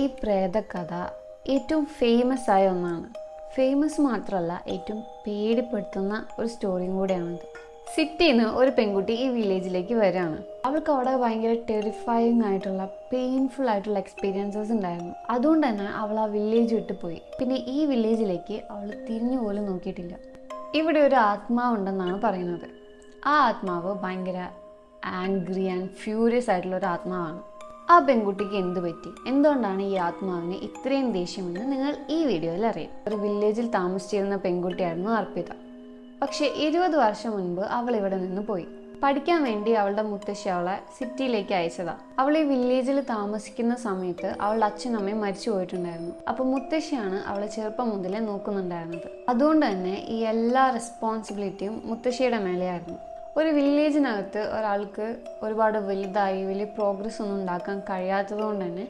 ഈ പ്രേതകഥ ഏറ്റവും ഫേമസ് ആയ ഒന്നാണ്. ഫേമസ് മാത്രമല്ല ഏറ്റവും പേടിപ്പെടുത്തുന്ന ഒരു സ്റ്റോറിയും കൂടെയാണിത്. സിറ്റിയിൽ നിന്ന് ഒരു പെൺകുട്ടി ഈ വില്ലേജിലേക്ക് വരികയാണ്. അവൾക്ക് അവിടെ ഭയങ്കര ടെറിഫയിങ് ആയിട്ടുള്ള പെയിൻഫുൾ ആയിട്ടുള്ള എക്സ്പീരിയൻസസ് ഉണ്ടായിരുന്നു. അതുകൊണ്ട് തന്നെ അവൾ ആ വില്ലേജ് വിട്ട് പോയി. പിന്നെ ഈ വില്ലേജിലേക്ക് അവൾ തിരിഞ്ഞു പോലും നോക്കിയിട്ടില്ല. ഇവിടെ ഒരു ആത്മാവുണ്ടെന്നാണ് പറയുന്നത്. ആ ആത്മാവ് ഭയങ്കര ആംഗ്രി ആൻഡ് ഫ്യൂരിയസ് ആയിട്ടുള്ള ഒരു ആത്മാവാണ്. ആ പെൺകുട്ടിക്ക് എന്ത് പറ്റി? എന്തുകൊണ്ടാണ് ഈ ആത്മാവിന് ഇത്രയും ദേഷ്യമെന്ന് നിങ്ങൾ ഈ വീഡിയോയിൽ അറിയാം. ഒരു വില്ലേജിൽ താമസിച്ചിരുന്ന പെൺകുട്ടിയായിരുന്നു അർപ്പിത. പക്ഷെ ഇരുപത് വർഷം മുൻപ് അവൾ ഇവിടെ നിന്ന് പോയി. പഠിക്കാൻ വേണ്ടി അവളുടെ മുത്തശ്ശി അവളെ സിറ്റിയിലേക്ക് അയച്ചതാ. അവൾ ഈ വില്ലേജിൽ താമസിക്കുന്ന സമയത്ത് അവളുടെ അച്ഛനും അമ്മയും മരിച്ചു പോയിട്ടുണ്ടായിരുന്നു. അപ്പൊ മുത്തശ്ശിയാണ് അവളെ ചെറുപ്പം മുതലേ നോക്കുന്നുണ്ടായിരുന്നത്. അതുകൊണ്ട് തന്നെ ഈ എല്ലാ റെസ്പോൺസിബിലിറ്റിയും മുത്തശ്ശിയുടെ മേലെയായിരുന്നു. ഒരു വില്ലേജിനകത്ത് ഒരാൾക്ക് ഒരുപാട് വലുതായി വലിയ പ്രോഗ്രസ് ഒന്നും ഉണ്ടാക്കാൻ കഴിയാത്തത് കൊണ്ട് തന്നെ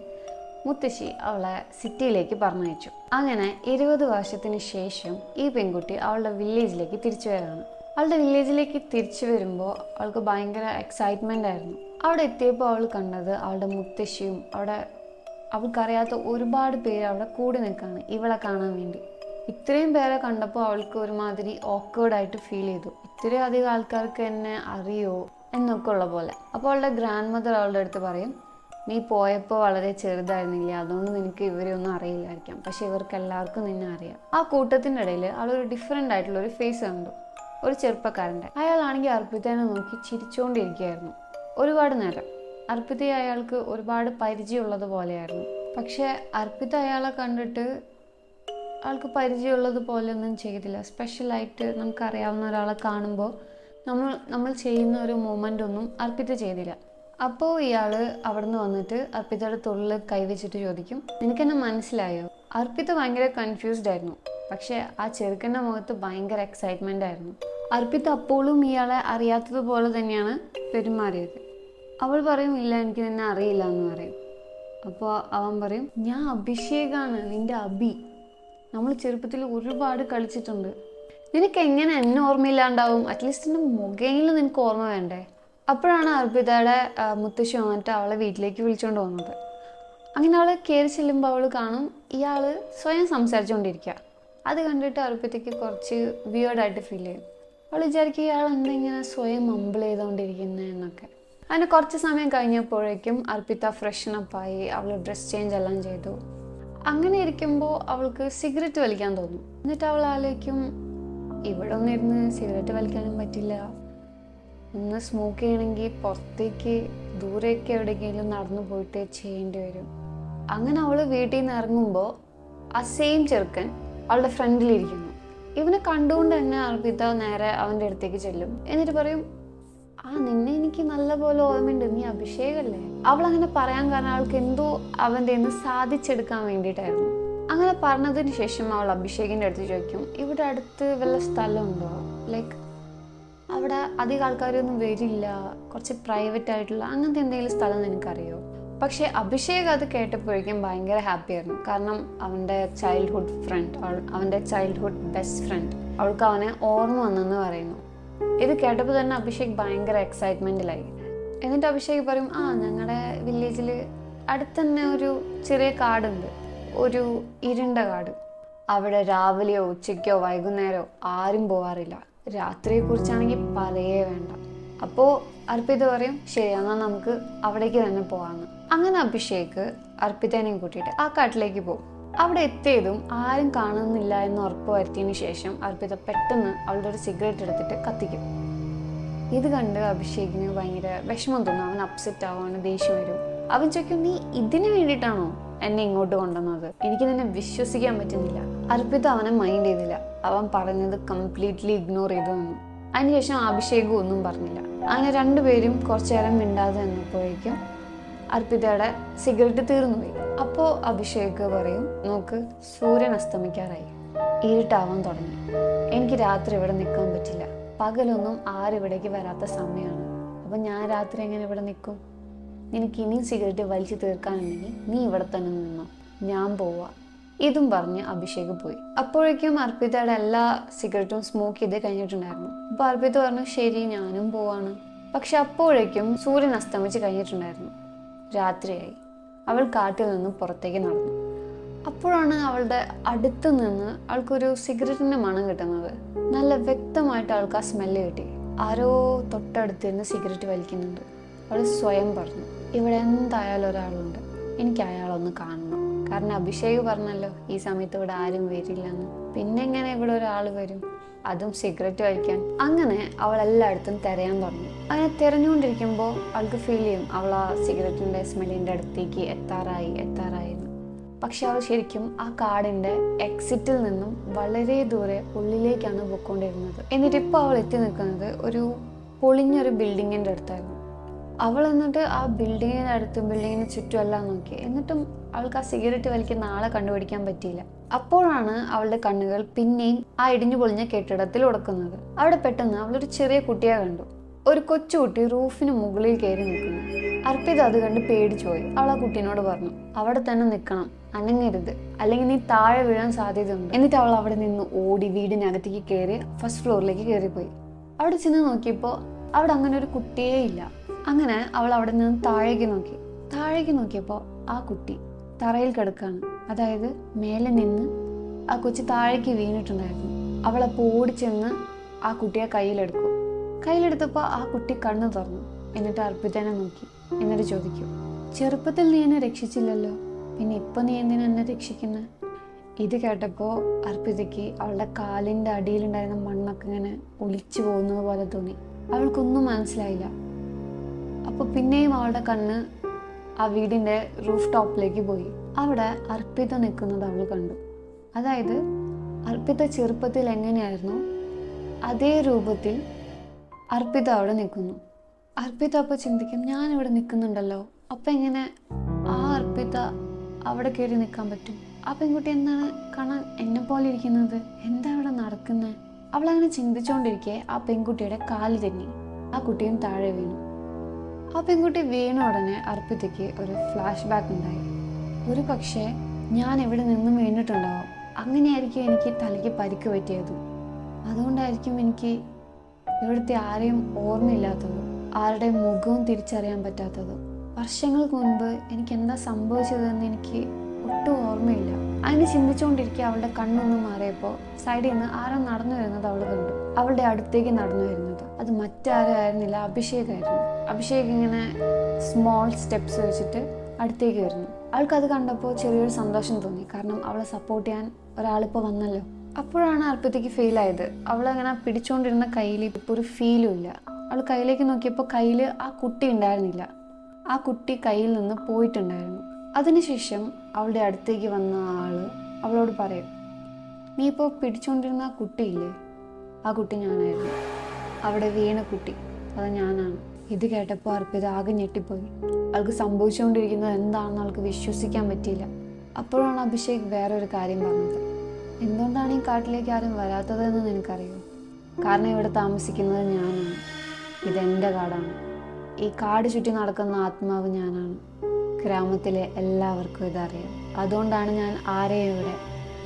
മുത്തശ്ശി അവളെ സിറ്റിയിലേക്ക് പറഞ്ഞയച്ചു. അങ്ങനെ ഇരുപത് വർഷത്തിന് ശേഷം ഈ പെൺകുട്ടി അവളുടെ വില്ലേജിലേക്ക് തിരിച്ചു വരാണ് അവളുടെ വില്ലേജിലേക്ക് തിരിച്ചു വരുമ്പോൾ അവൾക്ക് ഭയങ്കര എക്സൈറ്റ്മെന്റ് ആയിരുന്നു. അവിടെ എത്തിയപ്പോൾ അവൾ കണ്ടത് അവളുടെ മുത്തശ്ശിയും അവിടെ അവൾക്കറിയാത്ത ഒരുപാട് പേര് അവിടെ കൂടി നിൽക്കുകയാണ് ഇവളെ കാണാൻ വേണ്ടി. ഇത്രയും പേരെ കണ്ടപ്പോൾ അവൾക്ക് ഒരുമാതിരി ഓക്കേർഡായിട്ട് ഫീൽ ചെയ്തു. ഇത്രയും അധികം ആൾക്കാർക്ക് എന്നെ അറിയോ? എന്നൊക്കെ ഉള്ള പോലെ. അപ്പോൾ അവളുടെ ഗ്രാൻഡ് മദർ അവളുടെ അടുത്ത് പറയും നീ പോയപ്പോൾ വളരെ ചെറുതായിരുന്നില്ല? അതുകൊണ്ട് നിനക്ക് ഇവരെ ഒന്നും അറിയില്ലായിരിക്കാം. പക്ഷെ ഇവർക്ക് എല്ലാവർക്കും നിന്നെ അറിയാം. ആ കൂട്ടത്തിന്റെ ഇടയിൽ അവളൊരു ഡിഫറെന്റ് ആയിട്ടുള്ള ഒരു ഫേസ് കണ്ടു. ഒരു ചെറുപ്പക്കാരന്റെ. അയാളാണെങ്കിൽ അർപ്പിതനെ നോക്കി ചിരിച്ചുകൊണ്ടിരിക്കുകയായിരുന്നു ഒരുപാട് നേരം. അർപ്പിത അയാൾക്ക് ഒരുപാട് പരിചയമുള്ളത് പോലെയായിരുന്നു. പക്ഷേ അർപ്പിത അയാളെ കണ്ടിട്ട് ആൾക്ക് പരിചയമുള്ളത് പോലെയൊന്നും ചെയ്തില്ല. സ്പെഷ്യലായിട്ട് നമുക്കറിയാവുന്ന ഒരാളെ കാണുമ്പോൾ നമ്മൾ നമ്മൾ ചെയ്യുന്ന ഒരു മൂമെന്റ് ഒന്നും അർപ്പിത ചെയ്തില്ല. അപ്പോൾ ഇയാൾ അവിടുന്ന് വന്നിട്ട് അർപ്പിതയുടെ തൊഴിൽ കൈവച്ചിട്ട് ചോദിക്കും നിനക്കെന്നെ മനസ്സിലായോ? അർപ്പിത ഭയങ്കര കൺഫ്യൂസ്ഡ് ആയിരുന്നു. പക്ഷേ ആ ചെറുക്കന്റെ മുഖത്ത് ഭയങ്കര എക്സൈറ്റ്മെന്റ് ആയിരുന്നു. അർപ്പിത അപ്പോഴും ഇയാളെ അറിയാത്തതുപോലെ തന്നെയാണ് പെരുമാറിയത്. അവൾ പറയും ഇല്ല എനിക്ക് നിന്നെ അറിയില്ല എന്ന് പറയും. അപ്പോൾ അവൻ പറയും ഞാൻ അഭിഷേകാണ് നിന്റെ അഭി. നമ്മൾ ചെറുപ്പത്തിൽ ഒരുപാട് കളിച്ചിട്ടുണ്ട്. നിനക്ക് എങ്ങനെ എന്നെ ഓർമ്മയില്ലാണ്ടാവും? അറ്റ്ലീസ്റ്റ് എന്റെ മുഖയിൽ നിനക്ക് ഓർമ്മ വേണ്ടേ? അപ്പോഴാണ് അർപ്പിതയുടെ മുത്തശ്ശി വന്നിട്ട് അവളെ വീട്ടിലേക്ക് വിളിച്ചുകൊണ്ട് വന്നത് അങ്ങനെ അവളെ കയറി ചെല്ലുമ്പോൾ അവൾ കാണും ഇയാൾ സ്വയം സംസാരിച്ചുകൊണ്ടിരിക്കുക അത് കണ്ടിട്ട് അർപ്പിതയ്ക്ക് കുറച്ച് വിയേർഡായിട്ട് ഫീൽ ചെയ്യും. അവൾ വിചാരിക്കും ഇയാൾ എന്താ ഇങ്ങനെ സ്വയം മമ്പിൾ ചെയ്തുകൊണ്ടിരിക്കുന്നത് എന്നൊക്കെ. അങ്ങനെ കുറച്ച് സമയം കഴിഞ്ഞപ്പോഴേക്കും അർപ്പിത ഫ്രഷനപ്പായി അവൾ ഡ്രസ് ചേഞ്ച് എല്ലാം ചെയ്തു. അങ്ങനെ ഇരിക്കുമ്പോൾ അവൾക്ക് സിഗരറ്റ് വലിക്കാൻ തോന്നും. എന്നിട്ട് അവൾ ആലോചിക്കും ഇവിടെ ഒന്നിരുന്ന് സിഗരറ്റ് വലിക്കാനും പറ്റില്ല. ഒന്ന് സ്മോക്ക് ചെയ്യണമെങ്കിൽ പുറത്തേക്ക് ദൂരേക്ക് എവിടെയെങ്കിലും നടന്നു പോയിട്ട് ചെയ്യേണ്ടി വരും. അങ്ങനെ അവൾ വീട്ടിൽ നിന്ന് ഇറങ്ങുമ്പോൾ ആ സെയിം ചെറുക്കൻ അവളുടെ ഫ്രണ്ടിലിരിക്കുന്നു ഇവനെ കണ്ടുകൊണ്ട് തന്നെ അർപ്പിത നേരെ അവന്റെ അടുത്തേക്ക് ചെല്ലും. എന്നിട്ട് പറയും ആ നിന്നെ എനിക്ക് നല്ലപോലെ ഓർമ്മയുണ്ട്. നീ അഭിഷേകല്ലേ? അവൾ അങ്ങനെ പറയാൻ കാരണം അവൾക്ക് എന്തോ അവന്റെ നിന്ന് സാധിച്ചെടുക്കാൻ വേണ്ടിയിട്ടായിരുന്നു. അങ്ങനെ പറഞ്ഞതിന് ശേഷം അവൾ അഭിഷേകിന്റെ അടുത്ത് ചോദിക്കും ഇവിടെ അടുത്ത് വല്ല സ്ഥലമുണ്ടോ? ലൈക്ക് അവിടെ അധികം ആൾക്കാരൊന്നും വരില്ല. കുറച്ച് പ്രൈവറ്റ് ആയിട്ടുള്ള അങ്ങനത്തെ എന്തെങ്കിലും സ്ഥലം നിനക്കറിയോ? പക്ഷേ അഭിഷേക് അത് കേട്ടപ്പോഴേക്കും ഭയങ്കര ഹാപ്പി ആയിരുന്നു. കാരണം അവന്റെ ചൈൽഡ്ഹുഡ് ഫ്രണ്ട് അവന്റെ ചൈൽഡ്ഹുഡ് ബെസ്റ്റ് ഫ്രണ്ട് അവൾക്ക് അവനെ ഓർമ്മ വന്നെന്ന് പറയുന്നു. ഇത് കേട്ടപ്പോൾ തന്നെ അഭിഷേക് ഭയങ്കര എക്സൈറ്റ്മെന്റിലായി എന്നിട്ട് അഭിഷേക് പറയും ആ ഞങ്ങളുടെ വില്ലേജിൽ അടുത്തന്നെ ഒരു ചെറിയ കാടുണ്ട്. ഒരു ഇരുണ്ട കാട്. അവിടെ രാവിലെയോ ഉച്ചയ്ക്കോ വൈകുന്നേരമോ ആരും പോവാറില്ല. രാത്രിയെ കുറിച്ചാണെങ്കിൽ പറയേ വേണ്ട. അപ്പോൾ അർപ്പിത പറയും ശരി എന്നാൽ നമുക്ക് അവിടേക്ക് തന്നെ പോകാമെന്ന് അങ്ങനെ അഭിഷേക് അർപ്പിതേനെയും കൂട്ടിയിട്ട് ആ കാട്ടിലേക്ക് പോകും. അവിടെ എത്തിയതും ആരും കാണുന്നില്ല എന്ന് ഉറപ്പ് വരുത്തിയതിനു ശേഷം അർപ്പിത പെട്ടെന്ന് അവളുടെ ഒരു സിഗരറ്റ് എടുത്തിട്ട് കത്തിക്കും. ഇത് കണ്ട് അഭിഷേകിന് ഭയങ്കര വിഷമം തോന്നും. അവൻ അപ്സെറ്റ് ആവാണ് ദേഷ്യം വരും. അവൻ ചോദിക്കും നീ ഇതിന് വേണ്ടിയിട്ടാണോ എന്നെ ഇങ്ങോട്ട് കൊണ്ടുവന്നത്? എനിക്ക് നിന്നെ വിശ്വസിക്കാൻ പറ്റുന്നില്ല. അർപ്പിത അവനെ മൈൻഡ് ചെയ്തില്ല. അവൻ പറഞ്ഞത് കംപ്ലീറ്റ്ലി ഇഗ്നോർ ചെയ്തു നിന്നു അതിനുശേഷം അഭിഷേകും ഒന്നും പറഞ്ഞില്ല. അങ്ങനെ രണ്ടുപേരും കുറച്ചു നേരം മിണ്ടാതെ നിന്നപ്പോഴേക്കും അർപ്പിതയുടെ സിഗരറ്റ് തീർന്നുപോയി അപ്പോ അഭിഷേക് പറയും നോക്ക് സൂര്യൻ അസ്തമിക്കാറായി. ഇരുട്ടാവാൻ തുടങ്ങി. എനിക്ക് രാത്രി ഇവിടെ നിൽക്കാൻ പറ്റില്ല. പകലൊന്നും ആരിവിടേക്ക് വരാത്ത സമയമാണ്. അപ്പം ഞാൻ രാത്രി എങ്ങനെ ഇവിടെ നിൽക്കും? നിനക്ക് ഇനിയും സിഗരറ്റ് വലിച്ചു തീർക്കാനുണ്ടെങ്കിൽ നീ ഇവിടെ തന്നെ നിന്നോ. ഞാൻ പോവാ. ഇതും പറഞ്ഞ് അഭിഷേക് പോയി. അപ്പോഴേക്കും അർപ്പിതയുടെ എല്ലാ സിഗരറ്റും സ്മോക്ക് ചെയ്ത് കഴിഞ്ഞിട്ടുണ്ടായിരുന്നു. അപ്പോൾ അർപ്പിത പറഞ്ഞു ശരി ഞാനും പോവാണ്. പക്ഷെ അപ്പോഴേക്കും സൂര്യൻ അസ്തമിച്ച് കഴിഞ്ഞിട്ടുണ്ടായിരുന്നു. രാത്രിയായി. അവൾ കാട്ടിൽ നിന്ന് പുറത്തേക്ക് നടന്നു. അപ്പോഴാണ് അവളുടെ അടുത്ത് നിന്ന് അവൾക്കൊരു സിഗരറ്റിന്റെ മണം കിട്ടുന്നത്. നല്ല വ്യക്തമായിട്ട് അവൾക്ക് ആ സ്മെല്ല് കിട്ടി. ആരോ തൊട്ടടുത്ത് നിന്ന് സിഗരറ്റ് വലിക്കുന്നുണ്ട്. അവൾ സ്വയം പറഞ്ഞു ഇവിടെ എന്തായാലും ഒരാളുണ്ട്. എനിക്ക് അയാളൊന്ന് കാണണം. കാരണം അഭിഷേക് പറഞ്ഞല്ലോ ഈ സമയത്ത് ഇവിടെ ആരും വരില്ലെന്ന്. പിന്നെ എങ്ങനെ ഇവിടെ ഒരാൾ വരും? അതും സിഗരറ്റ് വലിക്കാൻ അങ്ങനെ അവൾ എല്ലായിടത്തും തിരയാൻ തുടങ്ങി. അങ്ങനെ തിരഞ്ഞുകൊണ്ടിരിക്കുമ്പോൾ അവൾക്ക് ഫീൽ ചെയ്യും അവൾ ആ സിഗരറ്റിന്റെ സ്മെല്ലിന്റെ അടുത്തേക്ക് എത്താറായി എത്താറായി പക്ഷെ അവൾ ശരിക്കും ആ കാടിന്റെ എക്സിറ്റിൽ നിന്നും വളരെ ദൂരെ ഉള്ളിലേക്കാണ് പൊയ്ക്കൊണ്ടിരുന്നത്. എന്നിട്ട് ഇപ്പോൾ അവൾ എത്തി നിൽക്കുന്നത് ഒരു പൊളിഞ്ഞൊരു ബിൽഡിങ്ങിന്റെ അടുത്തായിരുന്നു. അവൾ എന്നിട്ട് ആ ബിൽഡിങ്ങിന് അടുത്ത് ബിൽഡിങ്ങിന് ചുറ്റുമല്ല നോക്കി. എന്നിട്ടും അവൾക്ക് ആ സിഗരറ്റ് വലിക്കുന്ന ആളെ കണ്ടുപിടിക്കാൻ പറ്റിയില്ല. അപ്പോഴാണ് അവളുടെ കണ്ണുകൾ പിന്നെയും ആ ഇടിഞ്ഞു പൊളിഞ്ഞ കെട്ടിടത്തിൽ ഉടക്കുന്നത്. അവിടെ പെട്ടെന്ന് അവളൊരു ചെറിയ കുട്ടിയെ കണ്ടു. ഒരു കൊച്ചുകുട്ടി റൂഫിന് മുകളിൽ കയറി നിൽക്കുന്നു. അർപ്പിത അത് കണ്ട് പേടിച്ചുപോയി അവൾ ആ കുട്ടീനോട് പറഞ്ഞു അവിടെ തന്നെ നിൽക്കണം. അനങ്ങരുത്. അല്ലെങ്കിൽ നീ താഴെ വീഴാൻ സാധ്യതയുണ്ട്. എന്നിട്ട് അവൾ അവിടെ നിന്ന് ഓടി വീടിനകത്തേക്ക് കയറി ഫസ്റ്റ് ഫ്ലോറിലേക്ക് കയറിപ്പോയി. അവിടെ ചെന്ന് നോക്കിയപ്പോൾ അവിടെ അങ്ങനെ ഒരു കുട്ടിയേ ഇല്ല. അങ്ങനെ അവൾ അവിടെ നിന്ന് താഴേക്ക് നോക്കി. താഴേക്ക് നോക്കിയപ്പോൾ ആ കുട്ടി തറയിൽ കിടക്കാണ് അതായത് മേലെ നിന്ന് ആ കൊച്ചു താഴേക്ക് വീണിട്ടുണ്ടായിരുന്നു. അവൾ അപ്പോൾ ഓടിച്ചെന്ന് ആ കുട്ടിയെ കയ്യിലെടുക്കും കയ്യിലെടുത്തപ്പോൾ ആ കുട്ടി കണ്ണു തുറന്നു. എന്നിട്ട് അർപ്പിതനെ നോക്കി. എന്നിട്ട് ചോദിക്കും ചെറുപ്പത്തിൽ നീ എന്നെ രക്ഷിച്ചില്ലല്ലോ? പിന്നെ ഇപ്പം നീ എന്തിനാ എന്നെ രക്ഷിക്കുന്നത് ഇത് കേട്ടപ്പോൾ അർപ്പിതയ്ക്ക് അവളുടെ കാലിന്റെ അടിയിലുണ്ടായിരുന്ന മണ്ണൊക്കെ ഇങ്ങനെ ഒലിച്ചു പോകുന്നത് പോലെ തോന്നി. അവൾക്കൊന്നും മനസ്സിലായില്ല. അപ്പോൾ പിന്നെയും അവളുടെ കണ്ണ് ആ വീടിന്റെ റൂഫ് ടോപ്പിലേക്ക് പോയി. അവിടെ അർപ്പിത നിൽക്കുന്നത് അവൾ കണ്ടു. അതായത് അർപ്പിത ചെറുപ്പത്തിൽ എങ്ങനെയായിരുന്നു? അതേ രൂപത്തിൽ അർപ്പിത അവിടെ നിൽക്കുന്നു. അർപ്പിത അപ്പോൾ ചിന്തിക്കും ഞാൻ ഇവിടെ നിൽക്കുന്നുണ്ടല്ലോ. അപ്പം എങ്ങനെ ആ അർപ്പിത അവിടെ കയറി നിൽക്കാൻ പറ്റും? ആ പെൺകുട്ടി എന്താണ് കാണാൻ എന്നെ പോലെ ഇരിക്കുന്നത്? എന്താ അവിടെ നടക്കുന്നത്? അവളങ്ങനെ ചിന്തിച്ചുകൊണ്ടിരിക്കെ ആ പെൺകുട്ടിയുടെ കാൽ തെന്നി. ആ കുട്ടിയും താഴെ വീണു. ആ പെൺകുട്ടി വീണ ഉടനെ അർപ്പിതയ്ക്ക് ഒരു ഫ്ലാഷ് ബാക്ക് ഉണ്ടായി. ഒരു പക്ഷേ ഞാൻ എവിടെ നിന്നും വീണിട്ടുണ്ടാവും? അങ്ങനെയായിരിക്കും എനിക്ക് തലയ്ക്ക് പരിക്ക് പറ്റിയത്. അതുകൊണ്ടായിരിക്കും എനിക്ക് ഇവിടുത്തെ ആരെയും ഓർമ്മയില്ലാത്തത് ആരുടെ മുഖവും തിരിച്ചറിയാൻ പറ്റാത്തത്. വർഷങ്ങൾക്ക് മുൻപ് എനിക്ക് എന്താ സംഭവിച്ചതെന്ന് എനിക്ക് ഒട്ടും ഓർമ്മയില്ല. അങ്ങനെ ചിന്തിച്ചുകൊണ്ടിരിക്കുക അവളുടെ കണ്ണൊന്ന് മാറിയപ്പോൾ സൈഡിൽ നിന്ന് ആരോ നടന്നു വരുന്നത് അവൾ കണ്ടു. അവളുടെ അടുത്തേക്ക് നടന്നു വരുന്നത്. അത് മറ്റാരും ആയിരുന്നില്ല. അഭിഷേകായിരുന്നു. അഭിഷേക് ഇങ്ങനെ സ്മോൾ സ്റ്റെപ്സ് വെച്ചിട്ട് അടുത്തേക്ക് വരുന്നു. അവൾക്കത് കണ്ടപ്പോൾ ചെറിയൊരു സന്തോഷം തോന്നി. കാരണം അവളെ സപ്പോർട്ട് ചെയ്യാൻ ഒരാളിപ്പോൾ വന്നല്ലോ. അപ്പോഴാണ് അർപ്പിതയ്ക്ക് ഫീൽ ആയത്. അവളങ്ങനെ പിടിച്ചുകൊണ്ടിരുന്ന കയ്യിൽ ഇപ്പോൾ ഒരു ഫീലും ഇല്ല. അവൾ കയ്യിലേക്ക് നോക്കിയപ്പോൾ കയ്യിൽ ആ കുട്ടി ഉണ്ടായിരുന്നില്ല. ആ കുട്ടി കയ്യിൽ നിന്ന് പോയിട്ടുണ്ടായിരുന്നു. അതിനുശേഷം അവളുടെ അടുത്തേക്ക് വന്ന ആൾ അവളോട് പറയും നീ ഇപ്പോൾ പിടിച്ചുകൊണ്ടിരുന്ന ആ കുട്ടിയില്ലേ? ആ കുട്ടി ഞാനായിരുന്നു. അവിടെ വീണ കുട്ടി. അത് ഞാനാണ്. ഇത് കേട്ടപ്പോൾ അർപ്പിത ആകെ ഞെട്ടിപ്പോയി. അവൾക്ക് സംഭവിച്ചുകൊണ്ടിരിക്കുന്നത് എന്താണെന്ന് അവൾക്ക് വിശ്വസിക്കാൻ പറ്റിയില്ല. അപ്പോഴാണ് അഭിഷേക് വേറൊരു കാര്യം പറഞ്ഞത്. എന്തുകൊണ്ടാണ് ഈ കാട്ടിലേക്ക് ആരും വരാത്തതെന്ന് നിനക്കറിയോ? കാരണം ഇവിടെ താമസിക്കുന്നത് ഞാനാണ്. ഇതെന്റെ കാടാണ്. ഈ കാട് ചുറ്റി നടക്കുന്ന ആത്മാവ് ഞാനാണ്. ഗ്രാമത്തിലെ എല്ലാവർക്കും ഇതറിയാം. അതുകൊണ്ടാണ് ഞാൻ ആരെയും ഇവിടെ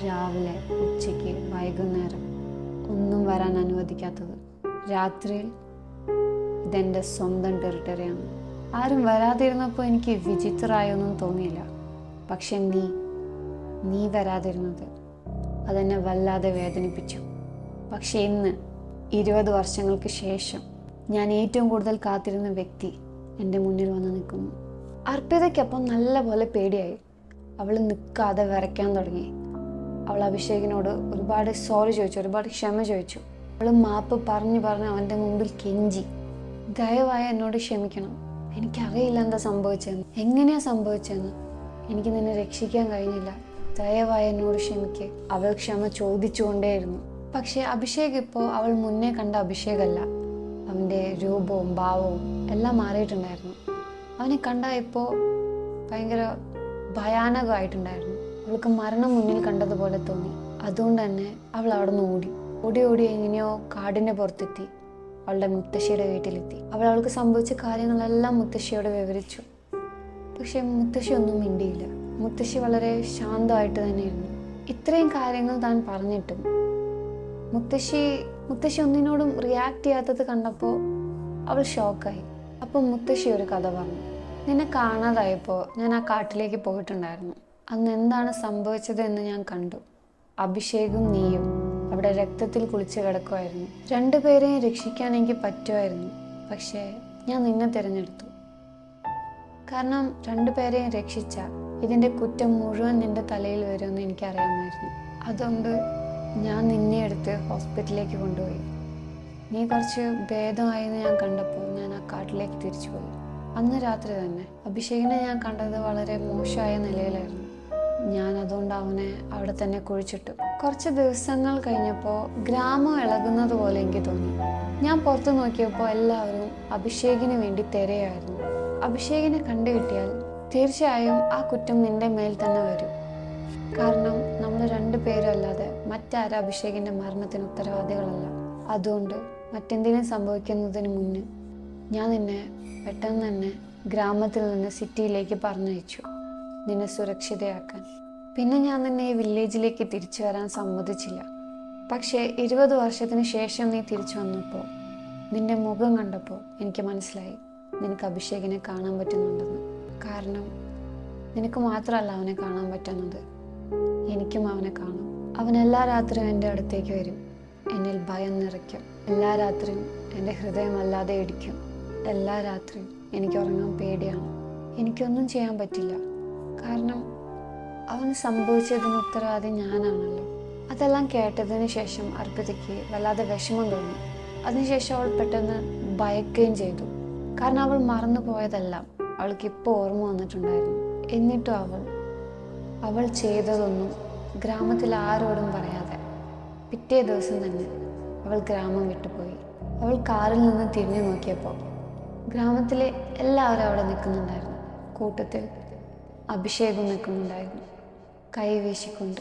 രാവിലെ ഉച്ചയ്ക്ക് വൈകുന്നേരം ഒന്നും വരാൻ അനുവദിക്കാത്തത്. രാത്രിയിൽ ഇതെന്റെ സ്വന്തം ടെറിട്ടറിയാണ് ആരും വരാതിരുന്നപ്പോൾ എനിക്ക് വിചിത്രമായൊന്നും തോന്നിയില്ല. പക്ഷെ നീ നീ വരാതിരുന്നത് അതെന്നെ വല്ലാതെ വേദനിപ്പിച്ചു. പക്ഷെ ഇന്ന് ഇരുപത് വർഷങ്ങൾക്ക് ശേഷം ഞാൻ ഏറ്റവും കൂടുതൽ കാത്തിരുന്ന വ്യക്തി എന്റെ മുന്നിൽ വന്ന് നിൽക്കുന്നു. അർപ്പിതയ്ക്കൊപ്പം നല്ല പോലെ പേടിയായി. അവൾ നിൽക്കാതെ വരയ്ക്കാൻ തുടങ്ങി. അവൾ അഭിഷേകിനോട് ഒരുപാട് സോറി ചോദിച്ചു ഒരുപാട് ക്ഷമ ചോദിച്ചു. അവൾ മാപ്പ് പറഞ്ഞു പറഞ്ഞ് അവന്റെ മുമ്പിൽ കെഞ്ചി. ദയവായി എന്നോട് ക്ഷമിക്കണം. എനിക്കറിയില്ല എന്താ സംഭവിച്ചതെന്ന്. എങ്ങനെയാ സംഭവിച്ചതെന്ന്. എനിക്ക് നിന്നെ രക്ഷിക്കാൻ കഴിഞ്ഞില്ല. ദയവായി എന്നോട് ക്ഷമിക്ക്. അവൾ ക്ഷമ ചോദിച്ചുകൊണ്ടേയിരുന്നു. പക്ഷേ അഭിഷേക് ഇപ്പോൾ അവൾ മുന്നേ കണ്ട അഭിഷേകല്ല. അവന്റെ രൂപവും ഭാവവും എല്ലാം മാറിയിട്ടുണ്ടായിരുന്നു. അവനെ കണ്ട ഇപ്പോൾ ഭയങ്കര ഭയാനകമായിട്ടുണ്ടായിരുന്നു. അവൾക്ക് മരണം മുന്നിൽ കണ്ടതുപോലെ തോന്നി. അതുകൊണ്ട് തന്നെ അവൾ അവിടെ നിന്ന് ഓടി. ഓടി ഓടി എങ്ങനെയോ കാടിന്റെ പുറത്തെത്തി. അവളുടെ മുത്തശ്ശിയുടെ വീട്ടിലെത്തി. അവൾ അവൾക്ക് സംഭവിച്ച കാര്യങ്ങളെല്ലാം മുത്തശ്ശിയോട് വിവരിച്ചു. പക്ഷെ മുത്തശ്ശി ഒന്നും മിണ്ടിയില്ല. മുത്തശ്ശി വളരെ ശാന്തമായിട്ട് തന്നെയിരുന്നു. ഇത്രയും കാര്യങ്ങൾ താൻ പറഞ്ഞിട്ടും മുത്തശ്ശി മുത്തശ്ശി ഒന്നിനോടും റിയാക്ട് ചെയ്യാത്തത് കണ്ടപ്പോൾ അവൾ ഷോക്കായി അപ്പം മുത്തശ്ശി ഒരു കഥ പറഞ്ഞു. നിന്നെ കാണാതായപ്പോൾ ഞാൻ ആ കാട്ടിലേക്ക് പോയിട്ടുണ്ടായിരുന്നു. അന്ന് എന്താണ് സംഭവിച്ചത് എന്ന് ഞാൻ കണ്ടു. അഭിഷേകും നീയും അവിടെ രക്തത്തിൽ കുളിച്ച് കിടക്കുമായിരുന്നു രണ്ടുപേരെയും രക്ഷിക്കാൻ എനിക്ക് പറ്റുമായിരുന്നു. പക്ഷേ ഞാൻ നിന്നെ തിരഞ്ഞെടുത്തു. കാരണം രണ്ടുപേരെയും രക്ഷിച്ച ഇതിന്റെ കുറ്റം മുഴുവൻ നിന്റെ തലയിൽ വരുമെന്ന് എനിക്കറിയാമായിരുന്നു. അതുകൊണ്ട് ഞാൻ നിന്നെ എടുത്ത് ഹോസ്പിറ്റലിലേക്ക് കൊണ്ടുപോയി. നീ കുറച്ച് ഭേദമായെന്ന് ഞാൻ കണ്ടപ്പോൾ ഞാൻ ആ തിരിച്ചു പോയി അന്ന് രാത്രി തന്നെ അഭിഷേകിനെ ഞാൻ കണ്ടത് വളരെ മോശമായ നിലയിലായിരുന്നു. ഞാൻ അതുകൊണ്ട് അവനെ അവിടെ തന്നെ കുഴിച്ചിട്ടു. കുറച്ച് ദിവസങ്ങൾ കഴിഞ്ഞപ്പോൾ ഗ്രാമം ഇളകുന്നത് പോലെ എനിക്ക് തോന്നി. ഞാൻ പുറത്തു നോക്കിയപ്പോൾ എല്ലാവരും അഭിഷേകിന് വേണ്ടി തിരയായിരുന്നു. അഭിഷേകിനെ കണ്ടു കിട്ടിയാൽ തീർച്ചയായും ആ കുറ്റം നിന്റെ മേൽ തന്നെ വരും. കാരണം നമ്മൾ രണ്ടു പേരല്ലാതെ മറ്റാരും അഭിഷേകിന്റെ മരണത്തിന് ഉത്തരവാദികളല്ല. അതുകൊണ്ട് മറ്റെന്തെങ്കിലും സംഭവിക്കുന്നതിന് മുന്നേ ഞാൻ നിന്നെ പെട്ടെന്ന് തന്നെ ഗ്രാമത്തിൽ നിന്ന് സിറ്റിയിലേക്ക് പറഞ്ഞയച്ചു നിന്നെ സുരക്ഷിതയാക്കാൻ. പിന്നെ ഞാൻ നിന്നെ ഈ വില്ലേജിലേക്ക് തിരിച്ചു വരാൻ സമ്മതിച്ചില്ല. പക്ഷേ ഇരുപത് വർഷത്തിന് ശേഷം നീ തിരിച്ചു വന്നപ്പോൾ നിന്റെ മുഖം കണ്ടപ്പോൾ എനിക്ക് മനസ്സിലായി നിനക്ക് അഭിഷേകിനെ കാണാൻ പറ്റുന്നുണ്ടെന്ന്. കാരണം നിനക്ക് മാത്രമല്ല അവനെ കാണാൻ പറ്റുന്നത്. എനിക്കും അവനെ കാണും. അവൻ എല്ലാ രാത്രിയും എന്റെ അടുത്തേക്ക് വരും. എന്നിൽ ഭയം നിറയ്ക്കും. എല്ലാ രാത്രിയും എന്റെ ഹൃദയം അല്ലാതെ ഇടിക്കും. എല്ലാ രാത്രിയും എനിക്ക് ഉറങ്ങാൻ പേടിയാണ്. എനിക്കൊന്നും ചെയ്യാൻ പറ്റില്ല. കാരണം അവന് സംഭവിച്ചതിന് ഉത്തരവാദി ഞാനാണല്ലോ. അതെല്ലാം കേട്ടതിന് ശേഷം അർപ്പിതയ്ക്ക് വല്ലാതെ വിഷമം തോന്നി. അതിനുശേഷം അവൾ പെട്ടെന്ന് ഭയക്കുകയും ചെയ്തു. കാരണം അവൾ മറന്നു പോയതെല്ലാം അവൾക്ക് ഇപ്പോൾ ഓർമ്മ വന്നിട്ടുണ്ടായിരുന്നു. എന്നിട്ടും അവൾ അവൾ ചെയ്തതൊന്നും ഗ്രാമത്തിൽ ആരോടും പറയാതെ പിറ്റേ ദിവസം തന്നെ അവൾ ഗ്രാമം വിട്ടുപോയി. അവൾ കാറിൽ നിന്ന് തിരിഞ്ഞു നോക്കിയപ്പോൾ ഗ്രാമത്തിലെ എല്ലാവരും അവിടെ നിൽക്കുന്നുണ്ടായിരുന്നു. കൂട്ടത്തിൽ അഭിഷേകം നിൽക്കുന്നുണ്ടായിരുന്നു. കൈ വീശിക്കൊണ്ട്